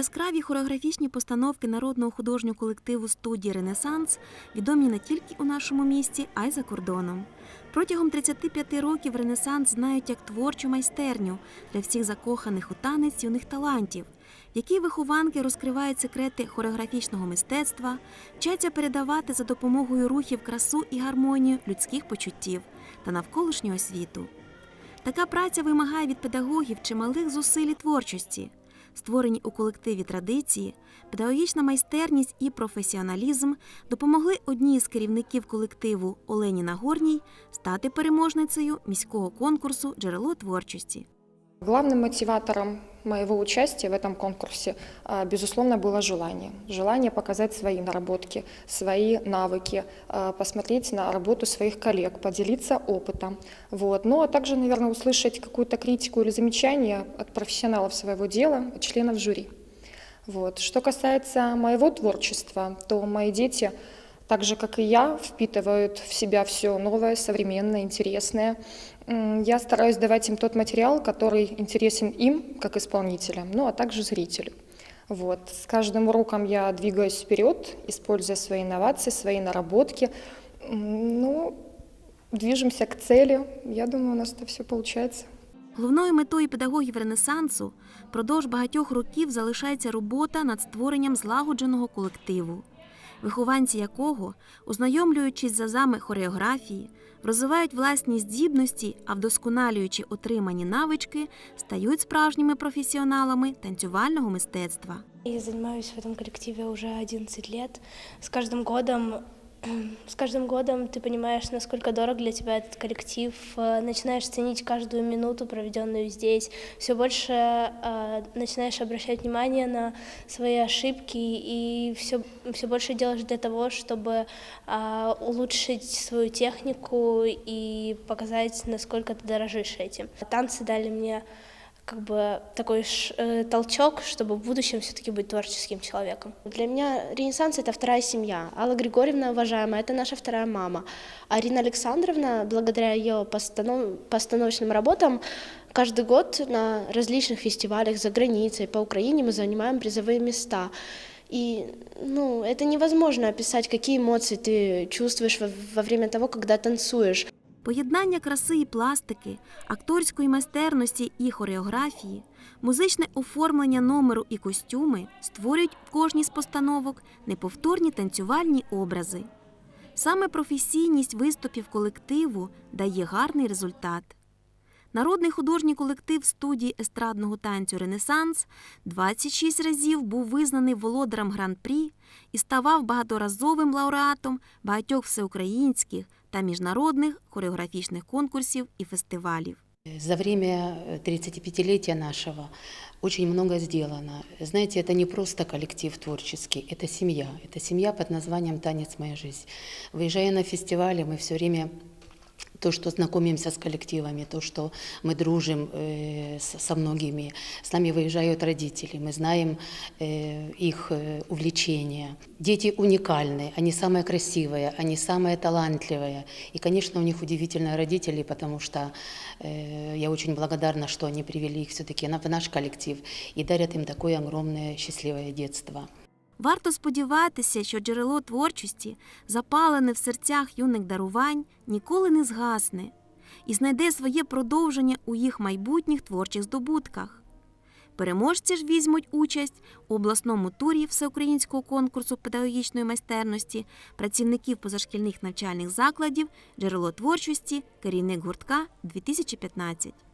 Яскраві хореографічні постановки народного художнього колективу студії Ренесанс відомі не тільки у нашому місті, а й за кордоном. Протягом 35 років Ренесанс знають як творчу майстерню для всіх закоханих у танець юних талантів, в якій вихованки розкривають секрети хореографічного мистецтва, вчаться передавати за допомогою рухів красу і гармонію людських почуттів та навколишнього світу. Така праця вимагає від педагогів чималих зусиль творчості. Створені у колективі традиції, педагогічна майстерність і професіоналізм допомогли одній з керівників колективу Олені Нагорній стати переможницею міського конкурсу Джерело творчості. Главным мотиватором моего участия в этом конкурсе, а, безусловно, было желание. Желание показать свои наработки, свои навыки, а, посмотреть на работу своих коллег, поделиться опытом. Вот. Ну а также, наверное, услышать какую-то критику или замечание от профессионалов своего дела, от членов жюри. Вот. Что касается моего творчества, то мои дети, так же как и я, впитывают в себя все новое, современное, интересное. М, Я стараюсь давать им тот материал, который интересен им, как исполнителям, ну а также зрителю. Вот. С каждым уроком я двигаюсь вперед, используя свои инновации, свои наработки. М, Ну, движемся к цели. Я думаю, у нас это все получается. Головною метою педагогів Ренесансу продовж багатьох років залишається робота над створенням злагодженого колективу, вихованці якого, ознайомлюючись з азами хореографії, розвивають власні здібності, а вдосконалюючи отримані навички, стають справжніми професіоналами танцювального мистецтва. Я займаюся в цьому колективі уже 11 років. З кожним годом с каждым годом ты понимаешь, насколько дорог для тебя этот коллектив, э, начинаешь ценить каждую минуту, проведенную здесь, все больше э, начинаешь обращать внимание на свои ошибки и все, все больше делаешь для того, чтобы э, улучшить свою технику и показать, насколько ты дорожишь этим. Танцы дали мне как бы такой э, толчок, чтобы в будущем все-таки быть творческим человеком. Для меня Ренессанс – это вторая семья. Алла Григорьевна, уважаемая, это наша вторая мама. Арина Александровна, благодаря ее постанов- постановочным работам, каждый год на различных фестивалях за границей, по Украине мы занимаем призовые места. И ну, это невозможно описать, какие эмоции ты чувствуешь во, во время того, когда танцуешь. Поєднання краси і пластики, акторської майстерності і хореографії, музичне оформлення номеру і костюми створюють в кожній з постановок неповторні танцювальні образи. Саме професійність виступів колективу дає гарний результат. Народний художній колектив студії естрадного танцю Ренесанс 26 разів був визнаний володарем гран-прі і ставав багаторазовим лауреатом багатьох всеукраїнських та міжнародних хореографічних конкурсів і фестивалів. За время э, 35-летия нашего очень много сделано. Знаете, это не просто коллектив творческий, это семья. Это семья под названием «Танец моя жизнь». Выезжая на фестивали, мы все время то, что знакомимся с коллективами, то, что мы дружим э, со многими. С нами выезжают родители, мы знаем э, их э, увлечения. Дети уникальны, они самые красивые, они самые талантливые. И, конечно, у них удивительные родители, потому что я очень благодарна, что они привели их все-таки в наш коллектив и дарят им такое огромное счастливое детство. Варто сподіватися, що джерело творчості, запалене в серцях юних дарувань, ніколи не згасне і знайде своє продовження у їх майбутніх творчих здобутках. Переможці ж візьмуть участь у обласному турі всеукраїнського конкурсу педагогічної майстерності працівників позашкільних навчальних закладів Джерело творчості, керівник гуртка 2015.